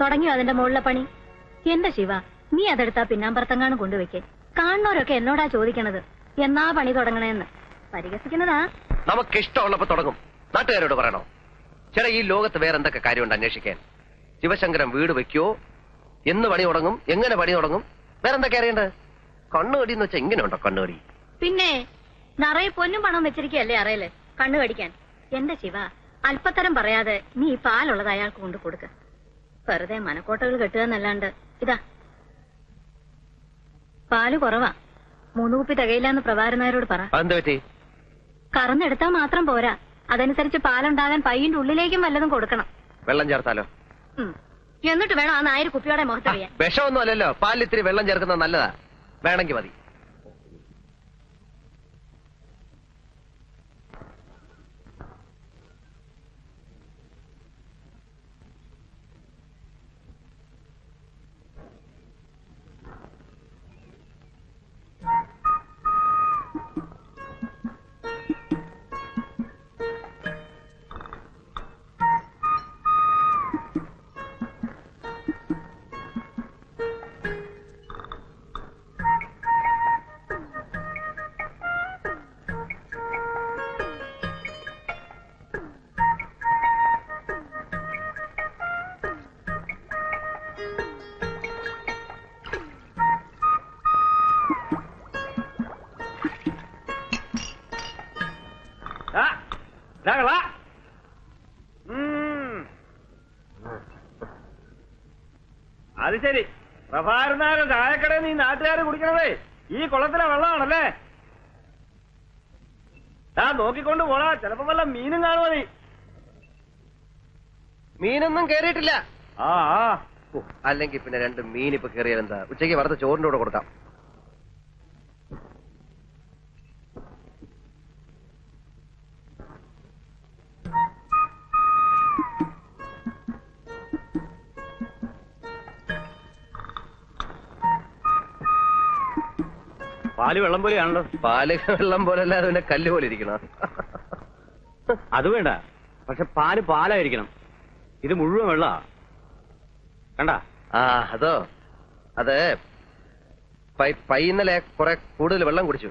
തുടങ്ങിയോ അതിന്റെ മുകളിലെ പണി? എന്റെ ശിവ നീ അതെടുത്താ പിന്നാമ്പറത്തെങ്ങാനും കൊണ്ടുവെക്കേ കാണുന്നവരൊക്കെ എന്നോടാ ചോദിക്കണത്. എന്നാ പണി തുടങ്ങണേന്ന്. പരിഹസിക്കുന്നതാ നമുക്ക് ഇഷ്ടമുള്ളപ്പോ തുടങ്ങും. നാട്ടുകാരോട് പറയണോ? ചില ഈ ലോകത്ത് വേറെ എന്തൊക്കെ കാര്യമുണ്ട് അന്വേഷിക്കാൻ? ശിവശങ്കരൻ വീട് വെക്കോ എന്ന് പണി തുടങ്ങും. എങ്ങനെ പണി തുടങ്ങും? വേറെ എന്തൊക്കെ അറിയണ്ടത്? കണ്ണുകടി എന്ന് വെച്ചാൽ ഇങ്ങനെ ഉണ്ടോ കണ്ണുകടി? പിന്നെ നിറയെ പൊന്നും പണം വെച്ചിരിക്കല്ലേ അറിയല്ലേ കണ്ണു കടിക്കാൻ എന്റെ ശിവ അല്പത്തരം പറയാതെ നീ ഈ പാലുള്ളത് അയാൾക്ക് കൊണ്ട് കൊടുക്ക. വെറുതെ മനക്കോട്ടകൾ കെട്ടുക എന്നല്ലാണ്ട്. ഇതാ. പാൽ കുറവാ. മൂന്ന് കുപ്പി തികയില്ലെന്ന് പ്രഭാരനായരോട് പറ. അതെന്ത് പറ്റി? കറന്നെടുത്താ മാത്രം പോരാ. അതനുസരിച്ച് പാലുണ്ടാകാൻ പയ്യന്റെ ഉള്ളിലേക്കും വല്ലതും കൊടുക്കണം. വെള്ളം ചേർത്താലോ? എന്നിട്ട് വേണം ആ നായര് കുപ്പിയോടെ മുഖത്തറിയാൻ. വിഷമൊന്നും അല്ലല്ലോ. പാലിൽ ഇത്തിരി വെള്ളം ചേർക്കുന്നത് നല്ലതാ. വേണമെങ്കിൽ മതി. ദാ കളാ. ഉം. അത് ശരി. പ്രഭാരനാരൻ ചായക്കടയിൽ നീ നാട്ടുകാര് കുടിക്കണതേ. ഈ കുളത്തിലെ വെള്ളമാണല്ലേ? ആ നോക്കിക്കൊണ്ട് പോടാ. ചിലപ്പോ വല്ല മീനും കാണുമോ നീ മീനൊന്നും കേറിയിട്ടില്ല. ആ ആ. അല്ലെങ്കിൽ പിന്നെ രണ്ട് മീൻ ഇപ്പൊ കയറിയാൽ എന്താ? ഉച്ചയ്ക്ക് വറുത്ത ചോറിന്റെ കൂടെ കൊടുക്കാം പാൽ വെള്ളം പോലെയാണല്ലോ. പാൽ വെള്ളം പോലെ അല്ലാതെ പിന്നെ കല്ല് പോലെ ഇരിക്കണം? അത് വേണ്ട. പക്ഷെ പാൽ പാലായിരിക്കണം. ഇത് മുഴുവൻ വെള്ള. കണ്ട? ആ അതോ? അത് പൈന്നലെ കുറെ കൂടുതൽ വെള്ളം കുടിച്ചു.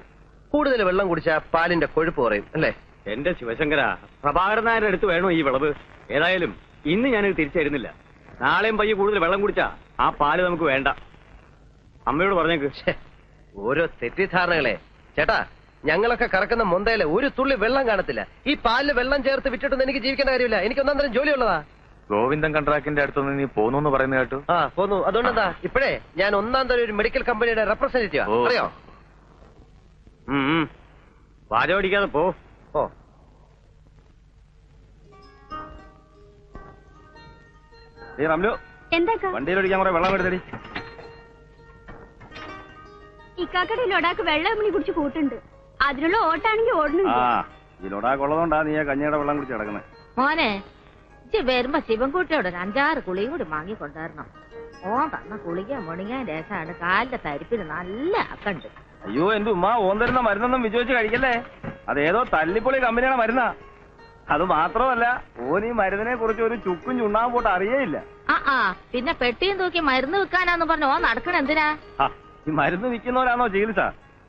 കൂടുതൽ വെള്ളം കുടിച്ചാ പാലിന്റെ കൊഴുപ്പ് കുറയും അല്ലേ? എന്റെ ശിവശങ്കര പ്രഭാകരൻ നായരുടെ അടുത്ത് വേണോ ഈ വിളവ്? ഏതായാലും ഇന്ന് ഞാനിത് തിരിച്ചരുന്നില്ല. നാളെയും പയ്യെ കൂടുതൽ വെള്ളം കുടിച്ചാ ആ പാൽ നമുക്ക് വേണ്ട. അമ്മയോട് പറഞ്ഞേക്ക്. ഓരോ തെറ്റിദ്ധാരണകളെ. ചേട്ടാ ഞങ്ങളൊക്കെ കറക്കുന്ന മുന്തയിലെ ഒരു തുള്ളി വെള്ളം കാണത്തില്ല. ഈ പാലിൽ വെള്ളം ചേർത്ത് വിറ്റിട്ടൊന്നും എനിക്ക് ജീവിക്കേണ്ട കാര്യമില്ല. എനിക്ക് ഒന്നാം തരം ജോലിയുള്ളതാ. ഗോവിന്ദൻ കൺട്രാക്ടിന്റെ അടുത്തുനിന്ന് നീ പോന്നു എന്ന് പറയുന്ന കേട്ടു. ആ പോന്നു. അതുകൊണ്ടെന്താ? ഇപ്പോഴേ ഞാൻ ഒന്നാം തരം ഒരു മെഡിക്കൽ കമ്പനിയുടെ റെപ്രസെന്റേറ്റീവാ വാജ അറിയോ? ഉം, ഉം. വാചം പോ. ഓ വണ്ടിയിലൊടിക്കാൻ കുറെ വെള്ളം എടുത്തടി. ഇക്കാക്കടെ ലൊടാക്ക് വെള്ളം മണി കുടിച്ച് കൂട്ടുണ്ട്. അതിനുള്ള ഓട്ടാണെങ്കിൽ ഓടണം. ആ ഈ ലൊടാക്കുള്ളതുകൊണ്ടാ നീ ആ കഞ്ഞിയുടെ വെള്ളം കുടിച്ച് കിടക്കുന്നത് മോനെ ഇജ്ജ് വരുമ്പോ ശിവൻകുട്ടിയോട് ഒരു അഞ്ചാറ് കുളിയും കൂടി വാങ്ങി കൊണ്ടുവരണം. ഓൻ തന്ന കുളിക്കാൻ മുണിങ്ങാൻ രസമാണ് കാലിന്റെ തരിപ്പിന് നല്ല അക്കണ്ട്. അയ്യോ എന്റെ ഉമ്മ ഓൻ തരുന്ന മരുന്നൊന്നും വിജയിച്ച് കഴിക്കല്ലേ? അതേതോ തല്ലിപ്പൊളി കമ്പനിയുടെ മരുന്നാ. അത് മാത്രമല്ല ഓൻ ഈ മരുന്നിനെ കുറിച്ച് ഒരു ചുക്കും ചുണ്ണാൻ പോട്ട് അറിയേയില്ല. ആ ആ പിന്നെ പെട്ടിയും തൂക്കി മരുന്ന് വെക്കാനാന്ന് പറഞ്ഞു ഓ നടക്കണെന്തിനാ മരുന്ന് നിൽക്കുന്നവരാണോ ചികിത്സ?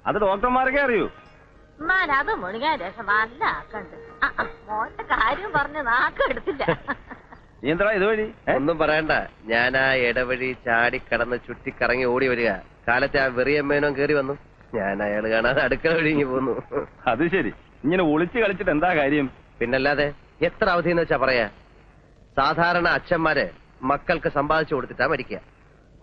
അത് ഡോക്ടർമാർക്കേ അറിയൂ. അത് മുണിങ്ങാൻ രസം നല്ല ആക്കണ്ട്. മോന്റെ കാര്യം പറഞ്ഞ് നാക്കെടുത്തില്ല നീ എന്താ ഇതുവഴി ഒന്നും പറയണ്ട. ഞാൻ ആ ഇടവഴി ചാടി കടന്ന് ചുറ്റിക്കറങ്ങി ഓടി വരിക. കാലത്തെ ആ വെറിയമ്മേനോ കേറി വന്നു. ഞാൻ അയാൾ കാണാതെ അടുക്കള വഴിങ്ങി പോന്നു. അത് ശരി. ഇങ്ങനെ ഒളിച്ചു കളിച്ചിട്ട് എന്താ കാര്യം? പിന്നല്ലാതെ എത്ര അവധി എന്ന് വെച്ചാ പറയാ? സാധാരണ അച്ഛന്മാരെ മക്കൾക്ക് സമ്പാദിച്ചു കൊടുത്തിട്ടാ മരിക്കുക.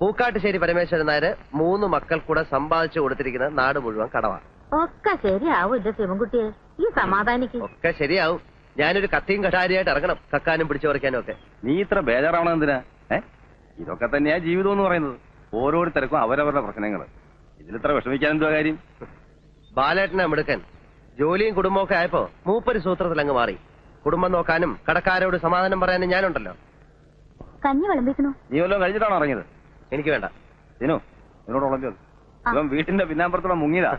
പൂക്കാട്ടുശ്ശേരി പരമേശ്വരൻ നായര് മൂന്ന് മക്കൾ കൂടെ സമ്പാദിച്ചു കൊടുത്തിരിക്കുന്ന നാട് മുഴുവൻ കടവാ. ഒക്കെ ശരിയാവും എന്റെ ശിവൻകുട്ടിയെ ഈ സമാധാനിക്ക്. ഒക്കെ ശരിയാവും. ഞാനൊരു കത്തിയും കഠാരിയായിട്ട് ഇറങ്ങണം. കക്കാനും പിടിച്ചു പറിക്കാനും ഒക്കെ. നീ ഇത്ര ബേജാറാവണം എന്തിനാ? ഏ? ഇതൊക്കെ തന്നെയാ ജീവിതം എന്ന് പറയുന്നത്. ഓരോരുത്തർക്കും അവരവരുടെ പ്രശ്നങ്ങൾ ഇതിലിത്ര വിഷമിക്കാൻ എന്തുവാ കാര്യം? ബാലേട്ടനെ മിടുക്കൻ. ജോലിയും കുടുംബവും ഒക്കെ ആയപ്പോ മൂപ്പര് സൂത്രത്തിൽ അങ്ങ് മാറി. കുടുംബം നോക്കാനും കടക്കാരോട് സമാധാനം പറയാനും ഞാനുണ്ടല്ലോ. കഞ്ഞി വിളമ്പിക്കണോ? നീ വല്ലതും കഴിഞ്ഞിട്ടാണോ ഇറങ്ങിയത്? എനിക്ക് വേണ്ട. ദിനു നിന്നോട് ഉളഞ്ഞത് ഇവൻ വീട്ടിന്റെ പിന്നാമ്പുറത്തൂടെ മുങ്ങിയതാ.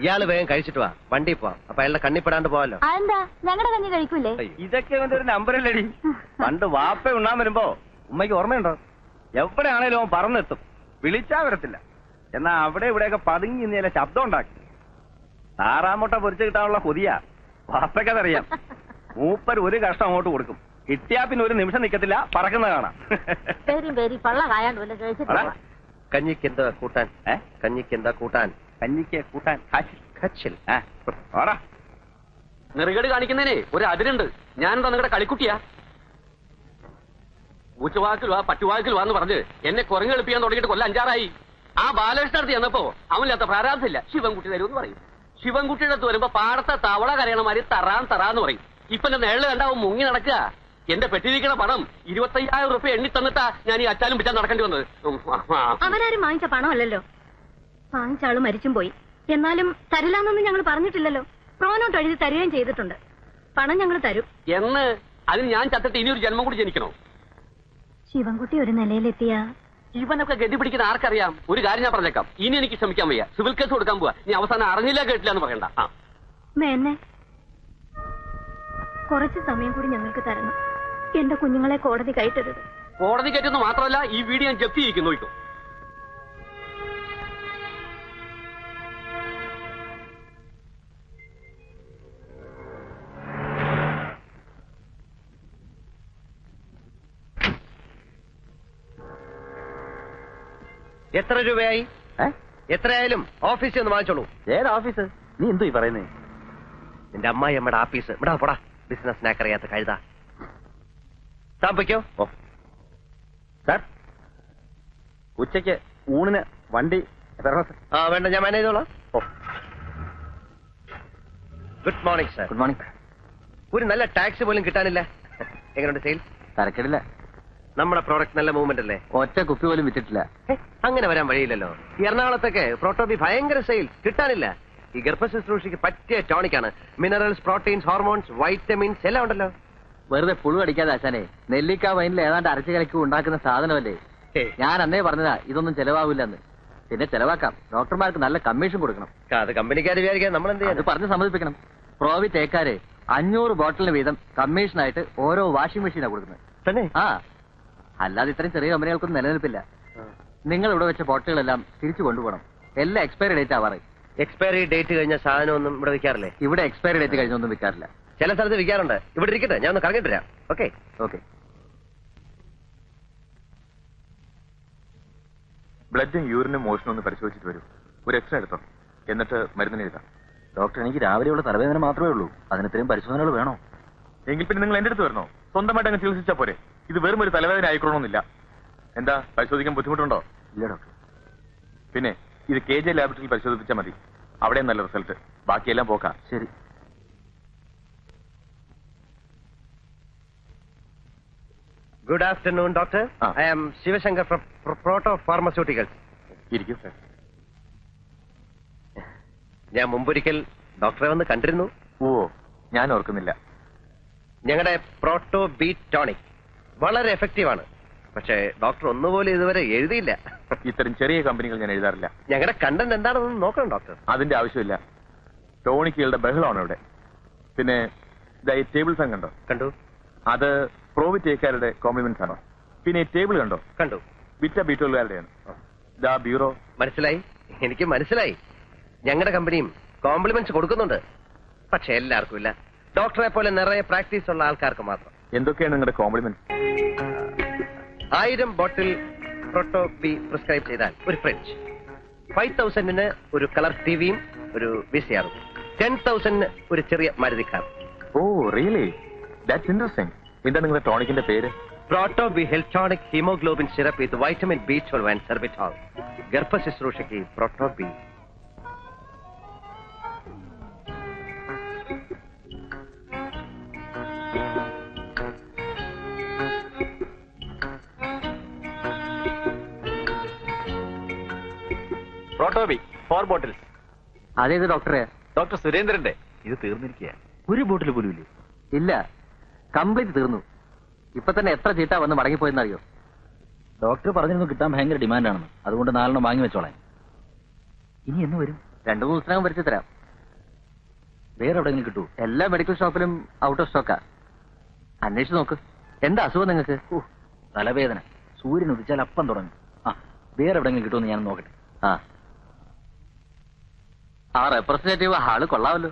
ഇയാൾ വേഗം കഴിച്ചിട്ട് വാ. വണ്ടി പോവാം. അപ്പൊ അയാളുടെ കണ്ണിപ്പെടാണ്ട് പോവാലോ. അതെന്താ? ഞങ്ങളുടെ കഞ്ഞി കഴിക്കൂലേ? ഇതൊക്കെ ഇവന്റെ ഒരു നമ്പറില്ലടി. പണ്ട് വാപ്പ ഉണ്ണാൻ വരുമ്പോ ഉമ്മയ്ക്ക് ഓർമ്മയുണ്ടോ? എവിടെയാണേലും അവൻ പറന്നെത്തും. വിളിച്ചാ വരത്തില്ല. എന്നാ അവിടെ ഇവിടെയൊക്കെ പതുങ്ങി നീല ശബ്ദം ഉണ്ടാക്കി. താറാമുട്ട പൊരിച്ചു കിട്ടാനുള്ള കൊതിയാ. വാപ്പയ്ക്കതറിയാം. മൂപ്പർ ഒരു കഷ്ടം അങ്ങോട്ട് കൊടുക്കും. കിട്ടിയാ പിന്നെ ഒരു നിമിഷം നിക്കത്തില്ല. പറക്കുന്ന കാണാം. പേരും പേരി പള്ള കായാണ്ട് വല്ല കഴിച്ചിട്ട് അടാ, പോവാം. കഞ്ഞിക്ക് എന്താ കൂട്ടാൻ? ഏ? കഞ്ഞിക്ക് എന്താ കൂട്ടാൻ? കഞ്ഞിക്ക് കൂട്ടാൻ. കാശി കച്ചിൽ ആ, ഓടാ നെറുകേട് കാണിക്കുന്നതിനെ ഒരു അതിരുണ്ട്. ഞാൻ എന്താ നിങ്ങളുടെ കളിക്കുട്ടിയാ? ഊച്ചവാക്കിൽ വാ പട്ടുവാക്കിൽ വാന്ന് പറഞ്ഞ് എന്നെ കുറഞ്ഞു എളുപ്പിക്കാൻ തുടങ്ങിയിട്ട് കൊല്ലം അഞ്ചാറായി. ആ ബാലകൃഷ്ണ അടുത്ത് ചെന്നപ്പോ അവനില്ലാത്ത പ്രാരാബ്ധമില്ല ശിവൻകുട്ടി തരുമെന്ന് പറയും. ശിവൻകുട്ടിയുടെ അടുത്ത് വരുമ്പോ പാടത്തെ തവള കരയണമാതിരി തറാൻ തറാന്ന് പറയും. ഇപ്പൊ എന്റെ നേളിൽ കണ്ടാവും മുങ്ങി നടക്കുക. എന്റെ പെട്ടിരിക്കണ പണം ഇരുപത്തയ്യായിരം റുപ്യ എണ്ണി തന്നിട്ടാ ഞാൻ ഈ അച്ചാലും പിച്ചാൻ നടക്കേണ്ടി വന്നത്. അവരാരും വാങ്ങിച്ച പണമല്ലല്ലോ വാങ്ങിച്ച ആൾ മരിച്ചും പോയി. എന്നാലും തരില്ലാന്നൊന്നും ഞങ്ങൾ പറഞ്ഞിട്ടില്ലല്ലോ. പ്രോനോട്ട് എഴുതി തരികയും ചെയ്തിട്ടുണ്ട്. പണം ഞങ്ങൾ തരും. എന്ന്? അതിന് ഞാൻ ചത്തിട്ട് ഇനി ഒരു ജന്മം കൂടി ജനിക്കണോ? ശിവൻകുട്ടി ഒരു നിലയിലെത്തിയ. ഇവനൊക്കെ ഗതി പിടിക്കുന്ന ആർക്കറിയാം? ഒരു കാര്യം ഞാൻ പറഞ്ഞേക്കാം. ഇനി എനിക്ക് ശ്രമിക്കാൻ വയ്യ. സിവിൽ കേസ് കൊടുക്കാൻ പോവാ. നീ അവസാനം അറിഞ്ഞില്ല കേട്ടില്ല എന്ന് പറയണ്ട. ആ. മേന്നെ കുറച്ച് സമയം കൂടി ഞങ്ങൾക്ക് തരണം. എന്റെ കുഞ്ഞുങ്ങളെ കോടതി കയറ്റരുത്. കോടതി കയറ്റുന്ന മാത്രമല്ല ഈ വീഡിയോ ഞാൻ ജപ്തി ചെയ്യിക്കുന്നു നോക്കൂ എത്ര രൂപയായി? എത്രയായാലും ഓഫീസിൽ ഒന്ന് വാങ്ങിച്ചോളൂ. ഏത് ഓഫീസ്? നീ എന്തോ ഈ പറയുന്നേ? നിന്റെ അമ്മായി അമ്മയുടെ ആഫീസ് ഇവിടെ പോടാ. ബിസിനസ് നാക്കറിയാത്ത അറിയാത്ത കഴുത. താൻ പൊയ്ക്കോ ഓ. സാർ ഉച്ചയ്ക്ക് ഊണിന് വണ്ടി? ആ വേണ്ട ഞാൻ മാനേജ് ചെയ്തോളാം. ഓ. Good morning sir. Good morning ഒരു നല്ല ടാക്സി പോലും കിട്ടാനില്ല. എങ്ങനെയുണ്ട് സെയിൽ? തരക്കിടില്ല നമ്മുടെ പ്രോഡക്റ്റ് നല്ല മൂവ്മെന്റ് അല്ലേ? ഒറ്റ കുപ്പി പോലും വിറ്റിട്ടില്ല. അങ്ങനെ വരാൻ വഴിയില്ലല്ലോ. എറണാകുളത്തൊക്കെ പ്രോട്ടോബി ഭയങ്കര സെയിൽ. കിട്ടാനില്ല. ഈ ഗർഭശുശ്രൂഷയ്ക്ക് പറ്റിയ ടോണിക്കാണ്. മിനറൽസ് പ്രോട്ടീൻസ് ഹോർമോൺസ് വൈറ്റമിൻസ് എല്ലാം ഉണ്ടല്ലോ. വെറുതെ പുഴു അടിക്കാതെ അച്ഛനെ നെല്ലിക്ക വൈനിൽ ഏതാണ്ട് അരച്ചു കലക്കി ഉണ്ടാക്കുന്ന സാധനമല്ലേ? ഞാൻ അന്നേ പറഞ്ഞതാ ഇതൊന്നും ചെലവാവില്ലെന്ന് പിന്നെ ചെലവാക്കാം. ഡോക്ടർമാർക്ക് നല്ല കമ്മീഷൻ കൊടുക്കണം. അത് കമ്പനിക്കാർ വിചാരിക്കാൻ നമ്മൾ എന്ത് അത് പറഞ്ഞ് സമ്മതിപ്പിക്കണം. പ്രോവി തേക്കാര് അഞ്ഞൂറ് ബോട്ടിലിന് വീതം കമ്മീഷനായിട്ട് ഓരോ വാഷിംഗ് മെഷീനാണ് കൊടുക്കുന്നത്. ആ. അല്ലാതെ ഇത്രയും ചെറിയ കമ്പനികൾക്കൊന്നും നിലനിൽപ്പില്ല. നിങ്ങൾ ഇവിടെ വെച്ച ബോട്ടിലുകളെല്ലാം തിരിച്ചു കൊണ്ടുപോകണം. എല്ലാം എക്സ്പയറി ഡേറ്റ് ആവാറ് എക്സ്പയറി ഡേറ്റ് കഴിഞ്ഞ സാധനം ഒന്നും ഇവിടെ വിൽക്കാറില്ലേ? ഇവിടെ എക്സ്പയറി ഡേറ്റ് കഴിഞ്ഞൊന്നും വിൽക്കാറില്ല. ചില സ്ഥലത്ത് വിൽക്കാറുണ്ട്. ഇവിടെ ഇരിക്കട്ടെ ഞാൻ ഒന്ന് കറങ്ങിട്ട് വരാം. ഓക്കെ. ഓക്കെ. ബ്ലഡും യൂറിനും മോഷനും ഒന്ന് പരിശോധിച്ചിട്ട് വരും. ഒരു എക്സ്ട്രാ എടുത്തോ. എന്നിട്ട് മരുന്നിന് എഴുതാം. ഡോക്ടർ എനിക്ക് രാവിലെയുള്ള തലവേദന മാത്രമേ ഉള്ളൂ. അതിന് ഇത്രയും പരിശോധനകൾ വേണോ? എങ്കിൽ പിന്നെ നിങ്ങൾ എന്റെ അടുത്ത് വരണോ? സ്വന്തമായിട്ട് അങ്ങ് ചികിത്സിച്ചാ പോരെ. ഇത് വെറും ഒരു തലവേദന ആയിക്കോളണമെന്നില്ല എന്താ പരിശോധിക്കാൻ ബുദ്ധിമുട്ടുണ്ടോ? ഇല്ല ഡോക്ടർ. പിന്നെ ഇത് കെ ജെ ലാബറട്ടറിയിൽ പരിശോധിപ്പിച്ചാൽ മതി. അവിടെ നല്ല റിസൾട്ട്. ബാക്കിയെല്ലാം പോക്കാം. ശരി. ഗുഡ് ആഫ്റ്റർനൂൺ ഡോക്ടർ ആ. I am Shivashankar proto pharmaceuticals ഇരിക്കും സാർ ഞാൻ മുമ്പൊരിക്കൽ ഡോക്ടറെ വന്ന് കണ്ടിരുന്നു. ഓ ഞാൻ ഓർക്കുന്നില്ല. ഞങ്ങളുടെ പ്രോട്ടോ ബീറ്റ് ടോണിക് വളരെ എഫക്റ്റീവ് ആണ്. പക്ഷേ ഡോക്ടർ ഒന്നുപോലും ഇതുവരെ എഴുതിയില്ല. ഇത്തരം ചെറിയ കമ്പനികൾ ഞാൻ എഴുതാറില്ല. ഞങ്ങളുടെ കണ്ടന്റ് എന്താണെന്ന് നോക്കണം ഡോക്ടർ അതിന്റെ ആവശ്യമില്ല. ടോണിക്കുകളുടെ ബഹളമാണ് ഇവിടെ. പിന്നെ ഇതാ ഈ ടേബിൾ ഫാൻ കണ്ടോ കണ്ടു. അത് പ്രോവിറ്റേക്കാരുടെ കോംപ്ലിമെന്റ്സ് ആണോ? പിന്നെ ടേബിൾ കണ്ടോ? കണ്ടു. വിറ്റ ബീറ്റോളുകാരുടെയാണ് ഇതാ ബ്യൂറോ മനസ്സിലായി? എനിക്ക് മനസ്സിലായി. ഞങ്ങളുടെ കമ്പനിയും കോംപ്ലിമെന്റ്സ് കൊടുക്കുന്നുണ്ട്. പക്ഷെ എല്ലാവർക്കും ഇല്ല. ഡോക്ടറെ പോലെ നിറയെ പ്രാക്ടീസ് ഉള്ള ആൾക്കാർക്ക് മാത്രം. എന്തൊക്കെയാണ് നിങ്ങളുടെ കോംപ്ലിമെന്റ് ആയിരം ബോട്ടിൽ പ്രോട്ടോ ബി പ്രിസ്ക്രൈബ് ചെയ്താൽ ഒരു ഫ്രിഡ്ജ് ഫൈവ് തൗസൻഡിന് ഒരു കളർ ടിവിയും ഒരു വി സി ആറും ടെൻ തൗസൻഡിന് ഒരു ചെറിയ മരുതിക്കാർ ഓ റിയലി ദാറ്റ്സ് ഇൻട്രസ്റ്റിംഗ് എന്താ നിങ്ങളുടെ ടോണിക്കിന്റെ പേര്? പ്രോട്ടോ ബി ഹെൽട്രോണിക് ഹീമോഗ്ലോബിൻ സിറപ്പ് ഇത് vitamin B twelve and sorbitol ഗർഭ ശുശ്രൂഷയ്ക്ക് proto B proto B four bottles അതേത് ഡോക്ടറെ ഡോക്ടർ സുരേന്ദ്രന്റെ. ഇത് തീർന്നിരിക്കുക ഒരു ബോട്ടിൽ പോലും ഇല്ലേ ഇല്ല. കംപ്ലീറ്റ് തീർന്നു. ഇപ്പൊ തന്നെ എത്ര ചീട്ടാ വന്ന് മടങ്ങിപ്പോയെന്നറിയോ? ഡോക്ടർ പറഞ്ഞിരുന്നു കിട്ടാൻ ഭയങ്കര ഡിമാൻഡാണെന്ന്. അതുകൊണ്ട് നാലെണ്ണം വാങ്ങി വെച്ചോളാൻ. ഇനി എന്ന് വരും? രണ്ടു മൂന്ന് ദിവസത്തിനകം വരച്ചു തരാം. വേറെ എവിടെയെങ്കിലും കിട്ടൂ? എല്ലാ മെഡിക്കൽ ഷോപ്പിലും ഔട്ട് ഓഫ് സ്റ്റോക്കാ അന്വേഷിച്ച് നോക്ക്. എന്താ അസുഖം നിങ്ങൾക്ക്? തലവേദന. സൂര്യൻ ഉദിച്ചാൽ അപ്പം തുടങ്ങും. ആ വേറെ എവിടെയെങ്കിലും കിട്ടുമെന്ന് ഞാൻ നോക്കട്ടെ. ആ. ആ റെപ്രസെന്റേറ്റീവ് ആൾ കൊള്ളാമല്ലോ.